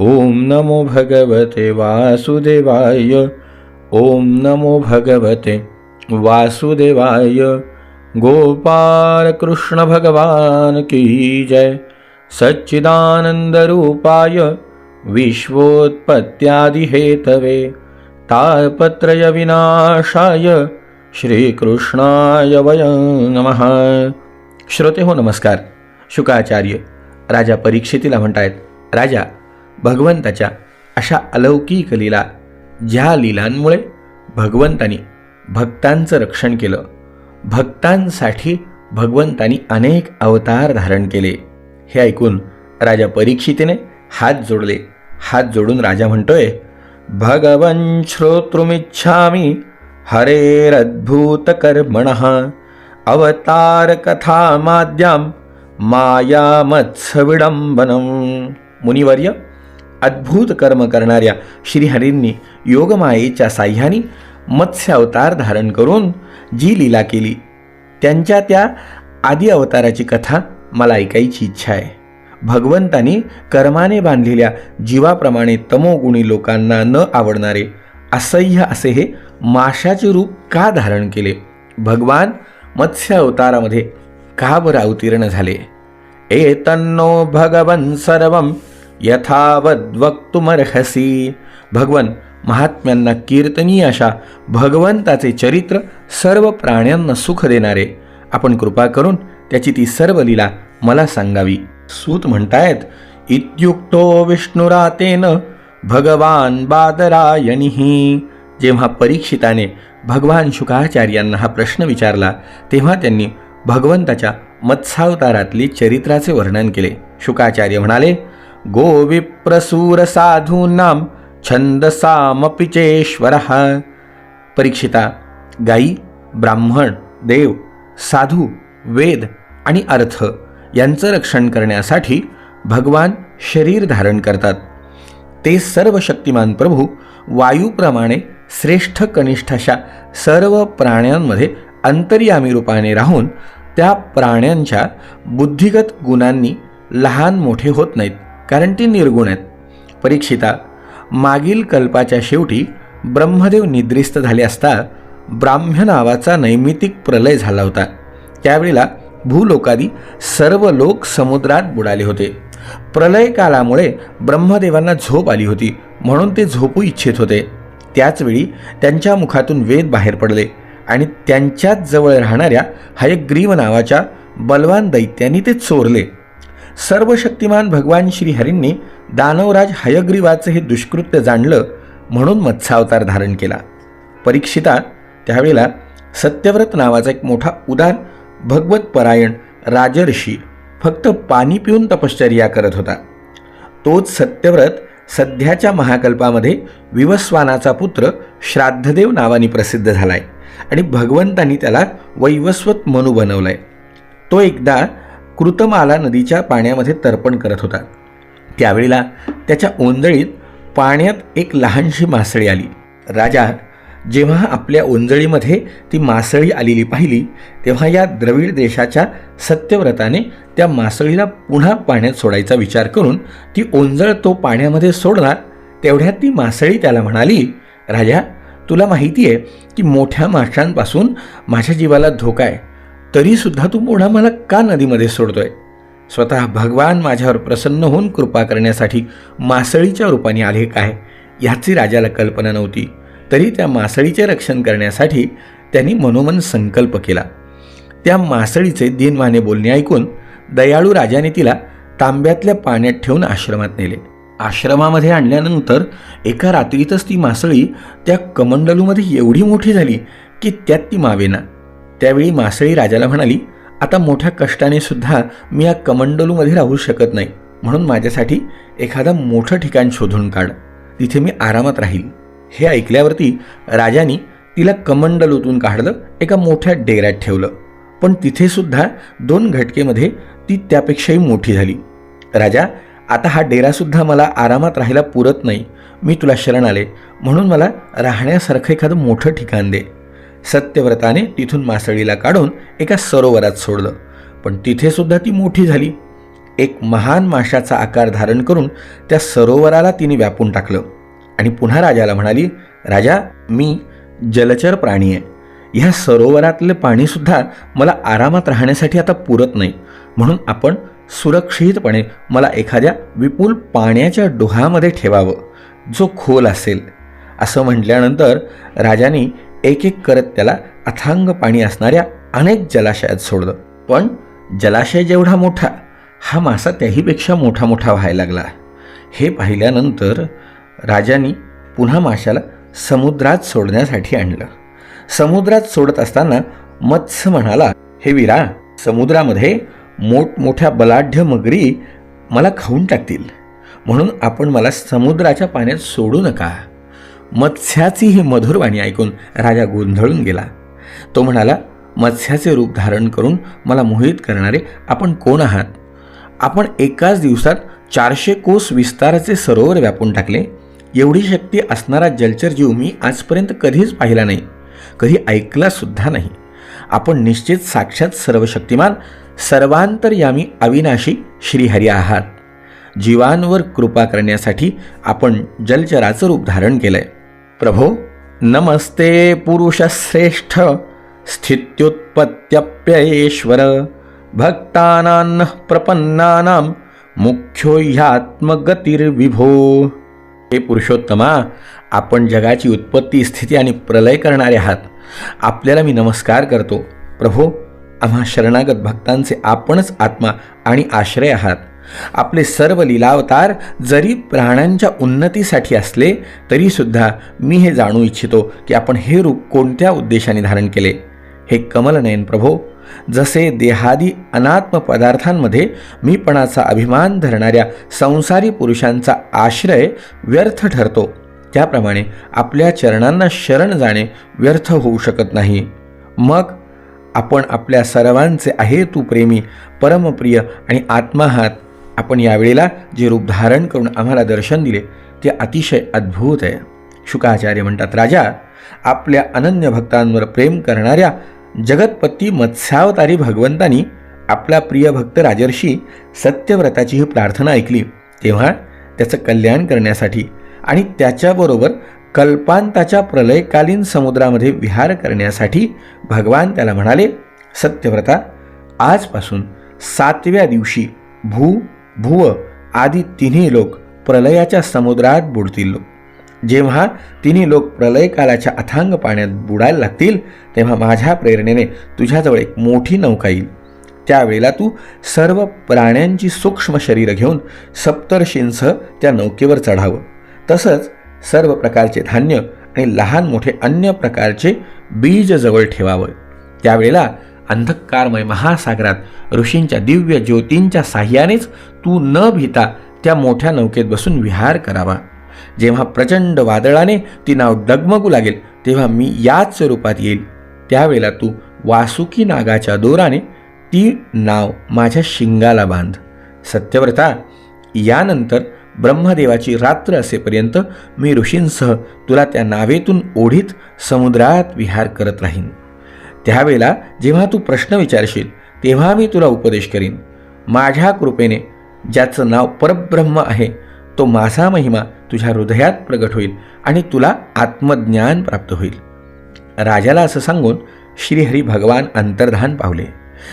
ॐ नमो भगवते वासुदेवाय ओम नमो भगवते वासुदेवाय। गोपाल कृष्ण भगवान की जय। सच्चिदानन्दरूपाय विश्वोत्पत्त्यादिहेतवे तापत्रयविनाशाय श्रीकृष्णाय वयं नमः। श्रोते हो नमस्कार। शुकाचार्य राजा परीक्षितीला म्हणतायत राजा भगवंताच्या अशा अलौकिक लीला ज्या लीलांमुळे भगवंतानी भक्तांचं रक्षण केलं. भक्तांसाठी भगवंतानी अनेक अवतार धारण केले. हे ऐकून राजा परीक्षितेने हात जोडले. हात जोडून राजा म्हणतोय भगवन श्रोतृमिच्छामी हरेरद्भूत कर्मण अवतार कथा माद्याम मायामत्सविडंबनम मुनिवर्य अद्भुत कर्म करणाऱ्या श्रीहरींनी योगमायेच्या साह्याने मत्स्यावतार धारण करून जी लीला केली त्यांच्या त्या आदी अवताराची कथा मला ऐकायची इच्छा आहे. भगवंतानी कर्माने बांधलेल्या जीवाप्रमाणे तमोगुणी लोकांना न आवडणारे असह्य असे हे माशाचे रूप का धारण केले? भगवान मत्स्य अवतारामध्ये का बरं अवतीर्ण झाले? एतन्नो भगवन सर्वं यथावद् वक्तुमर्हसी भगवन महात्म्यांना कीर्तनीय अशा भगवंताचे चरित्र सर्व प्राण्यांना सुख देणारे. आपण कृपा करून त्याची ती सर्व लीला मला सांगावी. सूत म्हणतायत इत्युक्तो विष्णुरातेन भगवान बादरायणीही. जेव्हा परीक्षिताने भगवान शुकाचार्यांना हा प्रश्न विचारला तेव्हा त्यांनी भगवंताच्या मत्सावतारातली चरित्राचे वर्णन केले. शुकाचार्य म्हणाले गोविप्रसूरसाधूनां छंदसामपि चेश्वर परीक्षिता गाई ब्राह्मण देव साधू वेद आणि अर्थ यांचं रक्षण करण्यासाठी भगवान शरीर धारण करतात. ते सर्व शक्तिमान प्रभू वायूप्रमाणे श्रेष्ठ कनिष्ठ अशा सर्व प्राण्यांमध्ये अंतर्यामी रूपाने राहून त्या प्राण्यांच्या बुद्धिगत गुणांनी लहान मोठे होत नाहीत. कारण ती निर्गुण आहेत. परीक्षिता मागील कल्पाच्या शेवटी ब्रह्मदेव निद्रिस्त झाले असता ब्राह्म्य नावाचा नैमितिक प्रलय झाला होता. त्यावेळेला भूलोकादी सर्व लोक समुद्रात बुडाले होते. प्रलय कालामुळे ब्रह्मदेवांना झोप आली होती म्हणून ते झोपू इच्छित होते. त्याचवेळी त्यांच्या मुखातून वेद बाहेर पडले आणि त्यांच्याच जवळ राहणाऱ्या हयग्रीव नावाच्या बलवान दैत्यांनी ते चोरले. सर्व शक्तिमान भगवान श्रीहरींनी दानवराज हयग्रीवाचं हे दुष्कृत्य जाणलं म्हणून मत्स्यावतार धारण केला. परीक्षिता त्यावेळेला सत्यव्रत नावाचा एक मोठा उदार भगवत परायण राजर्षी फक्त पाणी पिऊन तपश्चर्या करत होता. तोच सत्यव्रत सध्याच्या महाकल्पामध्ये विवस्वानाचा पुत्र श्राद्धदेव नावाने प्रसिद्ध झालाय आणि भगवंतांनी त्याला वैवस्वत मनू आहे तो एकदा कृतमाला नदीच्या पाण्यामध्ये तर्पण करत होता. त्यावेळेला त्याच्या ओंजळीत पाण्यात एक लहानशी मासळी आली. राजा जेव्हा आपल्या ओंजळीमध्ये ती मासळी आलेली पाहिली तेव्हा या द्रविड देशाच्या सत्यव्रताने त्या मासळीला पुन्हा पाण्यात सोडायचा विचार करून ती ओंजळ तो पाण्यामध्ये सोडणार तेवढ्यात ती मासळी त्याला म्हणाली राजा तुला माहिती आहे की मोठ्या माशांपासून माझ्या जीवाला धोका आहे. तरीसुद्धा तू पुन्हा मला का नदीमध्ये सोडतोय? स्वतः भगवान माझ्यावर प्रसन्न होऊन कृपा करण्यासाठी मासळीच्या रूपाने आले काय? ह्याची राजाला कल्पना नव्हती. तरी त्या मासळीचे रक्षण करण्यासाठी त्यांनी मनोमन संकल्प केला. त्या मासळीचे दिनवाने बोलणे ऐकून दयाळू राजाने तिला तांब्यातल्या पाण्यात ठेवून आश्रमात नेले. आश्रमामध्ये आणल्यानंतर एका रात्रीतच ती मासळी त्या कमंडलूमध्ये एवढी मोठी झाली की त्यात ती मावेना त्यावेळी मासळी राजाला म्हणाली आता मोठ्या कष्टाने सुद्धा मी या कमंडलूमध्ये राहू शकत नाही. म्हणून माझ्यासाठी एखादं मोठं ठिकाण शोधून काढ. तिथे मी आरामात राहील. हे ऐकल्यावरती राजानी तिला कमंडलूतून काढलं एका मोठ्या डेऱ्यात ठेवलं. पण तिथेसुद्धा दोन घटकेमध्ये ती त्यापेक्षाही मोठी झाली. राजा आता हा डेरासुद्धा मला आरामात राहायला पुरत नाही. मी तुला शरण आले. म्हणून मला राहण्यासारखं एखादं मोठं ठिकाण दे. सत्यव्रताने तिथून मासळीला काढून एका सरोवरात सोडलं. पण तिथे सुद्धा ती मोठी झाली. एक महान माशाचा आकार धारण करून त्या सरोवराला तिने व्यापून टाकलं. आणि पुन्हा राजाला म्हणाली राजा मी जलचर प्राणी आहे. ह्या सरोवरातलं पाणीसुद्धा मला आरामात राहण्यासाठी आता पुरत नाही. म्हणून आपण सुरक्षितपणे मला एखाद्या विपुल पाण्याच्या डोहामध्ये ठेवावं. जो खोल असेल. असं म्हटल्यानंतर राजाने एक एक करत त्याला अथांग पाणी असणाऱ्या अनेक जलाशयात सोडलं. पण जलाशय जेवढा मोठा हा मासा त्याहीपेक्षा मोठा मोठा व्हायला लागला. हे पाहिल्यानंतर राजाने पुन्हा माशाला समुद्रात सोडण्यासाठी आणलं. समुद्रात सोडत असताना मत्स्य म्हणाला हे वीरा समुद्रामध्ये मोठमोठ्या बलाढ्य मगरी मला खाऊन टाकतील. म्हणून आपण मला समुद्राच्या पाण्यात सोडू नका. मत्स्याची ही मधुरवाणी ऐकून राजा गोंधळून गेला. तो म्हणाला मत्स्याचे रूप धारण करून मला मोहित करणारे आपण कोण आहात? आपण एकाच दिवसात चारशे कोस विस्ताराचे सरोवर व्यापून टाकले. एवढी शक्ती असणारा जलचर जीव मी आजपर्यंत कधीच पाहिला नाही. कधी ऐकला सुद्धा नाही. आपण निश्चित साक्षात सर्वशक्तिमान सर्वांतर्यामी अविनाशी श्रीहरी आहात. जीवांवर कृपा करण्यासाठी आपण जलचराचं रूप धारण केलंय. प्रभो नमस्ते पुरुषश्रेष्ठ स्थित्युत्पत्त्यप्ययेश्वर भक्तानां प्रपन्नानां मुख्यो ह्यात्मगतिर्विभो हे पुरुषोत्तमा आपण जगाची उत्पत्ती स्थिती आणि प्रलय करणारे आहात. आपल्याला मी नमस्कार करतो. प्रभो आम्हा शरणागत भक्तांचे आपणच आत्मा आणि आश्रय आहात. आपले सर्व लिलावतार जरी प्राण्यांच्या उन्नतीसाठी असले तरीसुद्धा मी हे जाणू इच्छितो की आपण हे रूप कोणत्या उद्देशाने धारण केले? हे कमलनयन प्रभो जसे देहादी अनात्म पदार्थांमध्ये मीपणाचा अभिमान धरणाऱ्या संसारी पुरुषांचा आश्रय व्यर्थ ठरतो त्याप्रमाणे आपल्या चरणांना शरण जाणे व्यर्थ होऊ शकत नाही. मग आपण आपल्या सर्वांचे आहे तू प्रेमी परमप्रिय आणि आत्माहात आपण यावेळेला जे रूप धारण करून आम्हाला दर्शन दिले ते अतिशय अद्भुत आहे. शुकाचार्य म्हणतात राजा आपल्या अनन्य भक्तांवर प्रेम करणाऱ्या जगतपती मत्स्यावतारी भगवंतानी आपला प्रिय भक्त राजर्षी सत्यव्रताची ही प्रार्थना ऐकली. तेव्हा त्याचं कल्याण करण्यासाठी आणि त्याच्याबरोबर कल्पांताच्या प्रलयकालीन समुद्रामध्ये विहार करण्यासाठी भगवान त्याला म्हणाले सत्यव्रता आजपासून सातव्या दिवशी भू भुव आदी तिन्ही लोक प्रलयाच्या समुद्रात बुडतील. लोक जेव्हा तिन्ही लोक प्रलयकालाच्या अथांग पाण्यात बुडायला लागतील तेव्हा माझ्या प्रेरणेने तुझ्याजवळ एक मोठी नौका येईल. त्यावेळेला तू सर्व प्राण्यांची सूक्ष्म शरीरं घेऊन सप्तर्षींसह त्या नौकेवर चढावं. तसंच सर्व प्रकारचे धान्य आणि लहान मोठे अन्य प्रकारचे बीज जवळ ठेवावं. त्यावेळेला अंधकारमय महासागरात ऋषींच्या दिव्य ज्योतींच्या साह्यानेच तू न भिता त्या मोठ्या नौकेत बसून विहार करावा. जेव्हा प्रचंड वादळाने ती नाव डगमगू लागेल तेव्हा मी याच स्वरूपात येईल. त्यावेळेला तू वासुकी नागाच्या दोराने ती नाव माझ्या शिंगाला बांध. सत्यव्रता यानंतर ब्रह्मदेवाची रात्र असेपर्यंत मी ऋषींसह तुला त्या नावेतून ओढीत समुद्रात विहार करत राहीन. त्यावेळेला जेव्हा तू प्रश्न विचारशील तेव्हा मी तुला उपदेश करीन. माझ्या कृपेने ज्याचं नाव परब्रह्म आहे तो माझा महिमा तुझ्या हृदयात प्रगट होईल आणि तुला आत्मज्ञान प्राप्त होईल. राजाला असं सांगून श्रीहरी भगवान अंतर्धान पावले.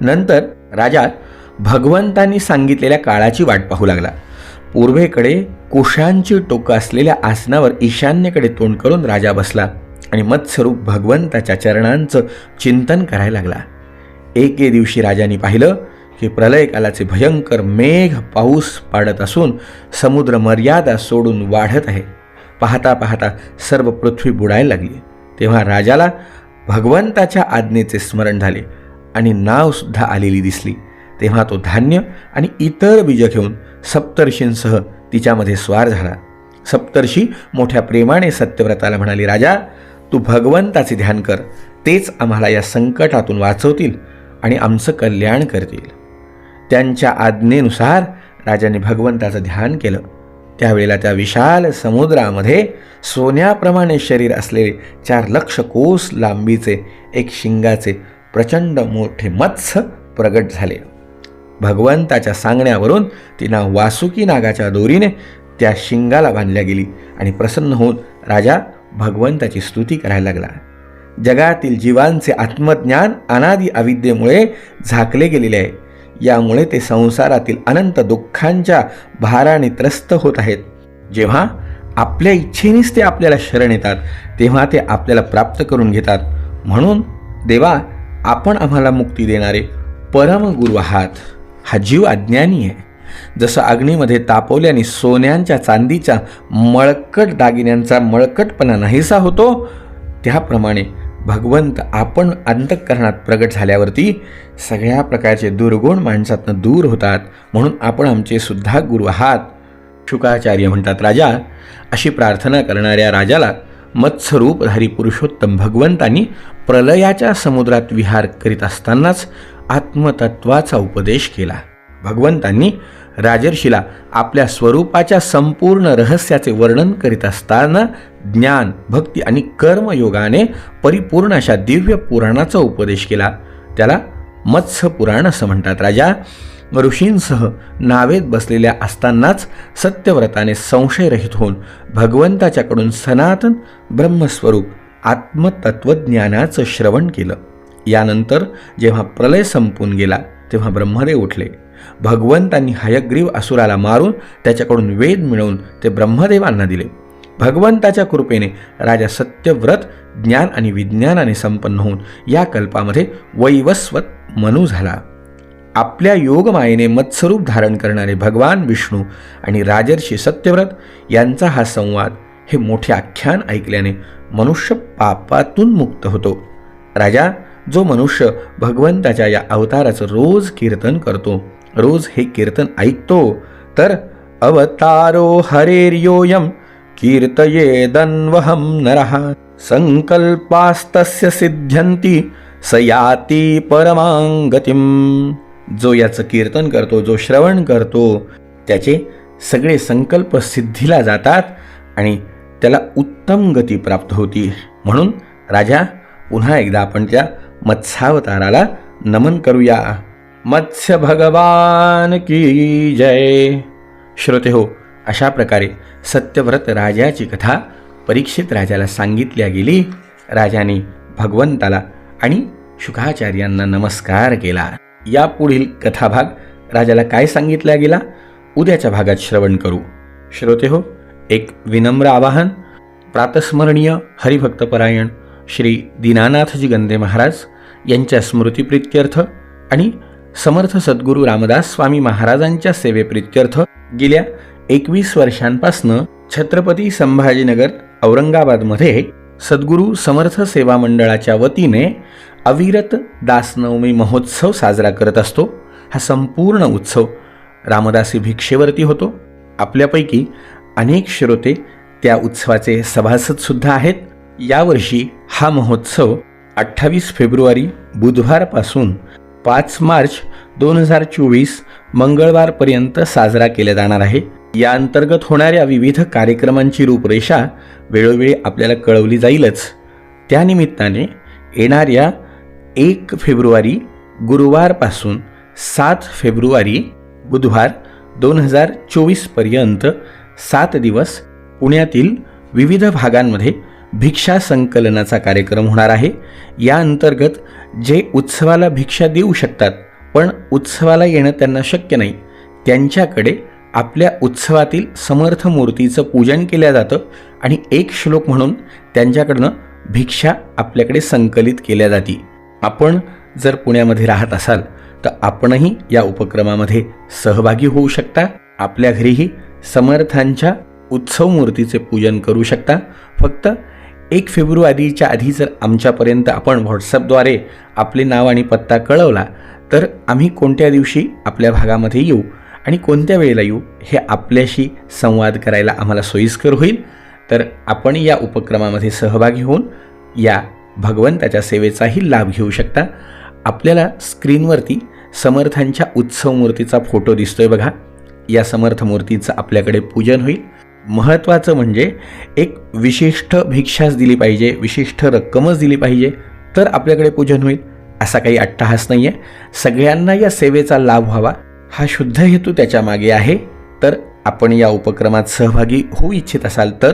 नंतर राजा भगवंतांनी सांगितलेल्या काळाची वाट पाहू लागला. पूर्वेकडे कुशांची टोकं असलेल्या आसनावर ईशान्येकडे तोंड करून राजा बसला. आणि मत्स्वरूप भगवंताच्या चरणांचं चिंतन करायला लागला. एके दिवशी राजाने पाहिलं की प्रलयकालाचे भयंकर मेघ पाऊस पाडत असून समुद्र मर्यादा सोडून वाढत आहे. पाहता पाहता सर्व पृथ्वी बुडायला लागली. तेव्हा राजाला भगवंताच्या आज्ञेचे स्मरण झाले आणि नावसुद्धा आलेली दिसली. तेव्हा तो धान्य आणि इतर बीज घेऊन सप्तर्षींसह तिच्यामध्ये स्वार झाला. सप्तर्षी मोठ्या प्रेमाने सत्यव्रताला म्हणाली राजा तू भगवंताचे ध्यान कर तेच आम्हाला या संकटातून वाचवतील आणि आमचं कल्याण करतील. त्यांच्या आज्ञेनुसार राजाने भगवंताचं ध्यान केलं. त्यावेळेला त्या विशाल समुद्रामध्ये सोन्याप्रमाणे शरीर असलेले चार लक्ष कोस लांबीचे एक शिंगाचे प्रचंड मोठे मत्स्य प्रगट झाले. भगवंताच्या सांगण्यावरून तिना वासुकी नागाच्या दोरीने त्या शिंगाला बांधल्या गेली आणि प्रसन्न होऊन राजा भगवंताची स्तुती करायला लागला. जगातील जीवांचे आत्मज्ञान अनादी अविद्येमुळे झाकले गेलेले आहे. यामुळे ते संसारातील अनंत दुःखांच्या भाराने त्रस्त होत आहेत. जेव्हा आपल्या इच्छेनेच ते आपल्याला शरण येतात तेव्हा ते आपल्याला प्राप्त करून घेतात. म्हणून देवा आपण आम्हाला मुक्ती देणारे परमगुरु आहात. हा जीव अज्ञानी आहे. जसं अग्नीमध्ये तापवल्याने सोन्यांच्या चांदीच्या मळकट दागिन्यांचा मळकटपणा नाहीसा होतो त्याप्रमाणे भगवंत आपण अंतःकरणात प्रगट झाल्यावरती सगळ्या प्रकारचे दुर्गुण माणसातनं दूर होतात म्हणून आपण आमचे सुद्धा गुरु आहात. शुकाचार्य म्हणतात राजा अशी प्रार्थना करणाऱ्या राजाला मत्स्यरूपधारी पुरुषोत्तम भगवंतांनी प्रलयाच्या समुद्रात विहार करीत असतानाच आत्मतत्वाचा उपदेश केला. भगवंतांनी राजर्षीला आपल्या स्वरूपाच्या संपूर्ण रहस्याचे वर्णन करीत असताना ज्ञान भक्ती आणि कर्मयोगाने परिपूर्ण अशा दिव्य पुराणाचा उपदेश केला. त्याला मत्स्य पुराण असं म्हणतात राजा. ऋषींसह नावेत बसलेल्या असतानाच सत्यव्रताने संशयरहित होऊन भगवंताच्याकडून सनातन ब्रह्मस्वरूप आत्मतत्वज्ञानाचं श्रवण केलं. यानंतर जेव्हा प्रलय संपून गेला तेव्हा ब्रह्मदेव उठले. भगवंतांनी हयग्रीव असुराला मारून त्याच्याकडून वेद मिळवून ते ब्रह्मदेवांना दिले. भगवंताच्या कृपेने राजा सत्यव्रत ज्ञान आणि विज्ञानाने संपन्न होऊन या कल्पामध्ये वैवस्वत मनू झाला. आपल्या योगमायेने मत्स्वरूप धारण करणारे भगवान विष्णू आणि राजर्षी सत्यव्रत यांचा हा संवाद हे मोठे आख्यान ऐकल्याने मनुष्य पापातून मुक्त होतो. राजा जो मनुष्य भगवंताच्या या अवताराचं रोज कीर्तन करतो रोज हे कीर्तन ऐकतो. तर अवतारो हरेर्योयम कीर्तयेदन्वहं नरः. संकल्पास्तस्य सिद्ध्यंती स परमांगतिम जो याचं कीर्तन करतो जो श्रवण करतो त्याचे सगळे संकल्प सिद्धीला जातात आणि त्याला उत्तम गती प्राप्त होती म्हणून राजा पुन्हा एकदा आपण त्या मत्सावताराला नमन करूया. मत्स्य भगवान की जय। श्रोते हो अशा प्रकारे सत्यव्रत राजाची कथा परीक्षित राजाला सांगितल्या गेली. राजाने भगवंताला आणि शुकाचार्यांना नमस्कार केला. या पुढील कथाभाग राजाला काय सांगितला गेला? उद्याच्या भागात श्रवण करू. श्रोते हो एक विनम्र आवाहन. प्रातस्मरणीय हरिभक्तपरायण श्री दीनानाथजी गंदे महाराज यांच्या स्मृतिप्रित्यर्थ आणि समर्थ सद्गुरू रामदास स्वामी महाराजांच्या सेवेप्रित्यर्थ गेल्या एकवीस वर्षांपासनं छत्रपती संभाजीनगर औरंगाबादमध्ये सद्गुरू समर्थ सेवा मंडळाच्या वतीने अविरत दासनवमी महोत्सव साजरा करत असतो. हा संपूर्ण उत्सव रामदासी भिक्षेवरती होतो. आपल्यापैकी अनेक श्रोते त्या उत्सवाचे सभासदसुद्धा आहेत. यावर्षी हा महोत्सव अठ्ठावीस फेब्रुवारी बुधवारपासून पाच मार्च दोन हजार चोवीस मंगळवारपर्यंत साजरा केला जाणार आहे. या अंतर्गत होणाऱ्या विविध कार्यक्रमांची रूपरेषा वेळोवेळी आपल्याला कळवली जाईलच. त्यानिमित्ताने येणाऱ्या एक फेब्रुवारी गुरुवारपासून सात फेब्रुवारी बुधवार दोन हजार चोवीसपर्यंत सात दिवस पुण्यातील विविध भागांमध्ये भिक्षा संकलनाचा कार्यक्रम होणार आहे. या अंतर्गत जे उत्सवाला भिक्षा देऊ शकतात पण उत्सवाला येणं त्यांना शक्य नाही. त्यांच्याकडे आपल्या उत्सवातील समर्थ मूर्तीचं पूजन केलं जातं आणि एक श्लोक म्हणून त्यांच्याकडनं भिक्षा आपल्याकडे संकलित केल्या जाते. आपण जर पुण्यामध्ये राहत असाल तर आपणही या उपक्रमामध्ये सहभागी होऊ शकता. आपल्या घरीही समर्थांच्या उत्सव मूर्तीचे पूजन करू शकता. फक्त एक फेब्रुवारीच्या आधी जर आमच्यापर्यंत आपण व्हॉट्सअपद्वारे आपले नाव आणि पत्ता कळवला तर आम्ही कोणत्या दिवशी आपल्या भागामध्ये येऊ आणि कोणत्या वेळेला येऊ हे आपल्याशी संवाद करायला आम्हाला सोयीस्कर होईल? तर आपण या उपक्रमामध्ये सहभागी होऊन या भगवंताच्या सेवेचाही लाभ घेऊ शकता. आपल्याला स्क्रीनवरती समर्थांच्या उत्सव मूर्तीचा फोटो दिसतोय बघा. या समर्थ मूर्तीचं आपल्याकडे पूजन होईल. महत्त्वाचं म्हणजे एक विशिष्ट भिक्षाच दिली पाहिजे विशिष्ट रक्कमच दिली पाहिजे तर आपल्याकडे पूजन होईल असा काही अट्टहास नाही आहे सगळ्यांना या सेवेचा लाभ व्हावा हा शुद्ध हेतू त्याच्यामागे आहे. तर आपण या उपक्रमात सहभागी होऊ इच्छित असाल तर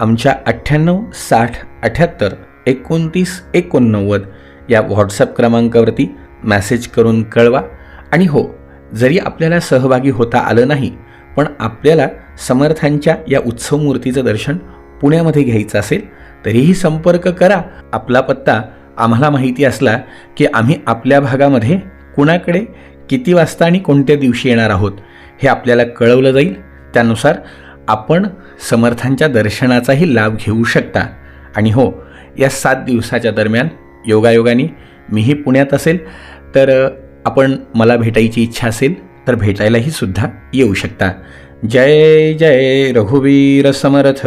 आमच्या अठ्ठ्याण्णव साठ अठ्याहत्तर एकोणतीस एकोणनव्वद या व्हॉट्सअप क्रमांकावरती मॅसेज करून कळवा. आणि हो जरी आपल्याला सहभागी होता आलं नाही पण आपल्याला समर्थांच्या या उत्सव मूर्तीचं दर्शन पुण्यामध्ये घ्यायचं असेल तरीही संपर्क करा. आपला पत्ता आम्हाला माहिती असला की आम्ही आपल्या भागामध्ये कुणाकडे किती वाजता आणि कोणत्या दिवशी येणार आहोत हे आपल्याला कळवलं जाईल. त्यानुसार आपण समर्थांच्या दर्शनाचाही लाभ घेऊ शकता. आणि हो या सात दिवसाच्या दरम्यान योगायोगाने मीही पुण्यात असेल तर आपण मला भेटायची इच्छा असेल तर भेटायलाही सुद्धा येऊ शकता. जय जय रघुवीर समर्थ।